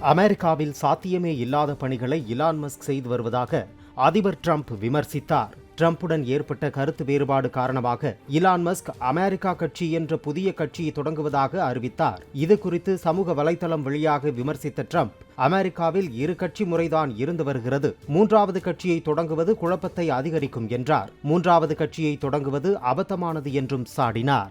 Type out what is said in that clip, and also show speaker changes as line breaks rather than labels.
அமெரிக்காவில் சாத்தியமே இல்லாத பணிகளை இலான் மஸ்க் செய்து வருவதாக அதிபர் ட்ரம்ப் விமர்சித்தார். ட்ரம்புடன் ஏற்பட்ட கருத்து வேறுபாடு காரணமாக இலான் மஸ்க் அமெரிக்கா கட்சி என்ற புதிய கட்சியை தொடங்குவதாக அறிவித்தார். இது குறித்து சமூக வலைதளம் வழியாக விமர்சித்த ட்ரம்ப் அமெரிக்காவில் இரு கட்சி முறைதான் இருந்து வருகிறது. மூன்றாவது கட்சியை தொடங்குவது குழப்பத்தை அதிகரிக்கும் என்றார். மூன்றாவது கட்சியை தொடங்குவது அபத்தமானது என்றும் சாடினார்.